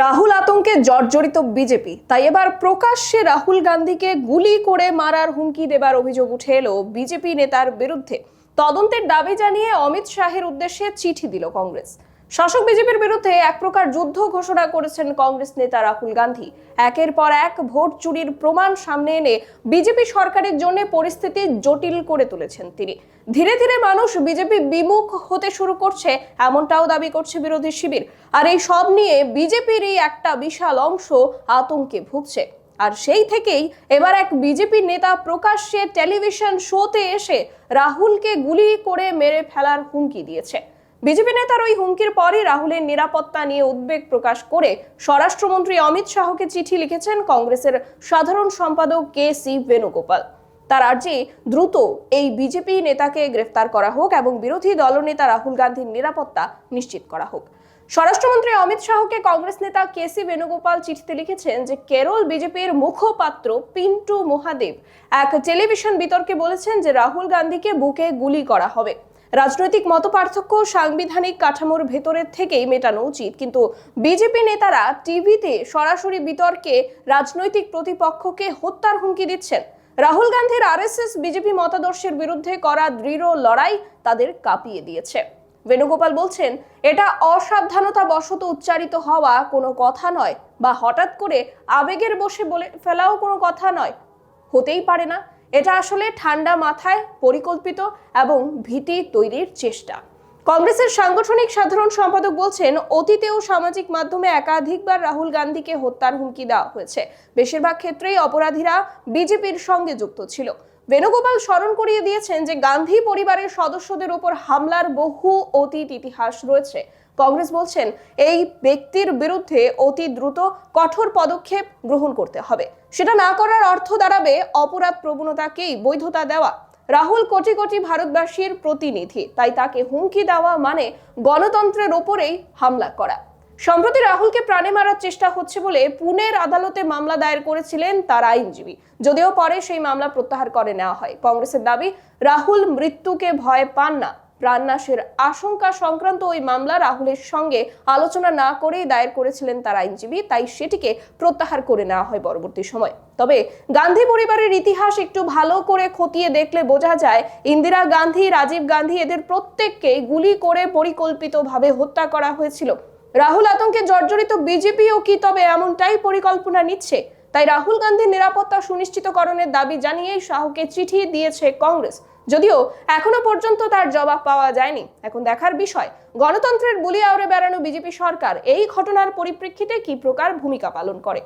রাহুল আতঙ্কে জর্জরিত বিজেপি। তাই এবার প্রকাশ্যে রাহুল গান্ধীকে গুলি করে মারার হুমকি দেবার অভিযোগ উঠে এলো বিজেপি নেতার বিরুদ্ধে। তদন্তের দাবি জানিয়ে অমিত শাহের উদ্দেশ্যে চিঠি দিল কংগ্রেস। শাসক বিজেপির বিরুদ্ধে এক প্রকার যুদ্ধ ঘোষণা করেছেন কংগ্রেস নেতা রাহুল গান্ধী। একের পর এক ভোট চুরির প্রমাণ সামনে এনে বিজেপি সরকারের জন্য পরিস্থিতি জটিল করে তুলেছেন তিনি। ধীরে ধীরে মানুষ বিজেপি বিমুখ হতে শুরু করছে, এমনটাও দাবি করছে বিরোধী শিবির। আর এই সব নিয়ে বিজেপিরই একটা বিশাল অংশ আতঙ্কে ভুগছে। আর সেই থেকেই এবার এক বিজেপি নেতা প্রকাশ্যে টেলিভিশন শোতে এসে রাহুলকে গুলি করে মেরে ফেলার হুমকি দিয়েছে। বিজেপি নেতার ওই হুমকির পরই রাহুলের নিরাপত্তা নিয়ে উদ্বেগ প্রকাশ করে স্বরাষ্ট্রমন্ত্রী অমিত শাহকে চিঠি লিখেছেন কংগ্রেসের সাধারণ সম্পাদক কে সি বেণুগোপাল। তার আর্জি, দ্রুত এই বিজেপি নেতাকে গ্রেফতার করা হোক এবং বিরোধী দলনেতা রাহুল গান্ধীর নিরাপত্তা নিশ্চিত করা হোক। স্বরাষ্ট্রমন্ত্রী অমিত শাহকে কংগ্রেস নেতা কে সি বেণুগোপাল চিঠিতে লিখেছেন যে, কেরল বিজেপির মুখপাত্র পিন্টু মহাদেব এক টেলিভিশন বিতর্কে বলেছেন যে, রাহুল গান্ধীকে বুকে গুলি করা হবে। রাজনৈতিক মতপার্থক্য, সাংবিধানিক কাঠামোর ভেতরের থেকেই মেটানো উচিত। কিন্তু বিজেপি নেতারা টিভিতে সরাসরি বিতর্কে রাজনৈতিক প্রতিপক্ষকে হত্যার হুমকি দিচ্ছেন। রাহুল গান্ধীর আরএসএস বিজেপি মতাদর্শের বিরুদ্ধে করা দৃঢ় লড়াই তাদের কাঁপিয়ে দিয়েছে। বেণুগোপাল বলছেন, এটা অসাবধানতা বশত উচ্চারিত হওয়া কোনো কথা নয় বা হঠাৎ করে আবেগের বসে বলে ফেলাও কোনো কথা নয়। হতেই পারে না। এটা আসলে ঠান্ডা মাথায় পরিকল্পিত এবং ভীতি তৈরির চেষ্টা। কংগ্রেসের সাংগঠনিক সাধারণ সম্পাদক বলছেন, অতীতেও সামাজিক মাধ্যমে একাধিকবার রাহুল গান্ধীকে হত্যার হুমকি দেওয়া হয়েছে। বেশিরভাগ ক্ষেত্রেই অপরাধীরা বিজেপির সঙ্গে যুক্ত ছিল। বেণুগোপাল স্মরণ করিয়ে দিয়েছেন যে গান্ধী পরিবারের সদস্যদের উপর হামলার বহু অতীত ইতিহাস রয়েছে। কংগ্রেস বলছেন, এই ব্যক্তির বিরুদ্ধে অতি দ্রুত কঠোর পদক্ষেপ গ্রহণ করতে হবে। সেটা না করার অর্থ দাঁড়াবে অপরাধ প্রবণতাকেই বৈধতা দেওয়া। রাহুল কোটি কোটি ভারতবাসীর প্রতিনিধি, তাই তাকে হুমকি দেওয়া মানে গণতন্ত্রের ওপরেই হামলা করা। সম্প্রতি রাহুলকে প্রাণে মারার চেষ্টা হচ্ছে বলে পুনের আদালতে মামলা দায়ের করেছিলেন তার আইনজীবী। যদিও পরে সেই মামলা প্রত্যাহার করে নেওয়া হয়। কংগ্রেসের দাবি, রাহুল মৃত্যুকে ভয় পান না। প্রাণনাশের আশঙ্কা সংক্রান্ত ওই মামলা রাহুলের সঙ্গে আলোচনা না করেই দায়ের করেছিলেন তার আইনজীবী, তাই সেটিকে প্রত্যাহার করে নেওয়া হয় পরবর্তী সময়। তবে গান্ধী পরিবারের ইতিহাস একটু ভালো করে খতিয়ে দেখলে বোঝা যায়, ইন্দিরা গান্ধী, রাজীব গান্ধী এদের প্রত্যেককেই গুলি করে পরিকল্পিতভাবে হত্যা করা হয়েছিল। রাহুল আতঙ্কে জর্জরিত বিজেপিও কি তবে এমনটাই পরিকল্পনা নিচ্ছে? তাই রাহুল গান্ধীর নিরাপত্তা সুনিশ্চিতকরণের দাবি জানিয়েই শাহকে চিঠি দিয়েছে কংগ্রেস। যদিও এখনও পর্যন্ত তার জবাব পাওয়া যায়নি। এখন দেখার বিষয়, গণতন্ত্রের বুলি আওড়ে বেড়ানো বিজেপি সরকার এই ঘটনার পরিপ্রেক্ষিতে কি প্রকার ভূমিকা পালন করে?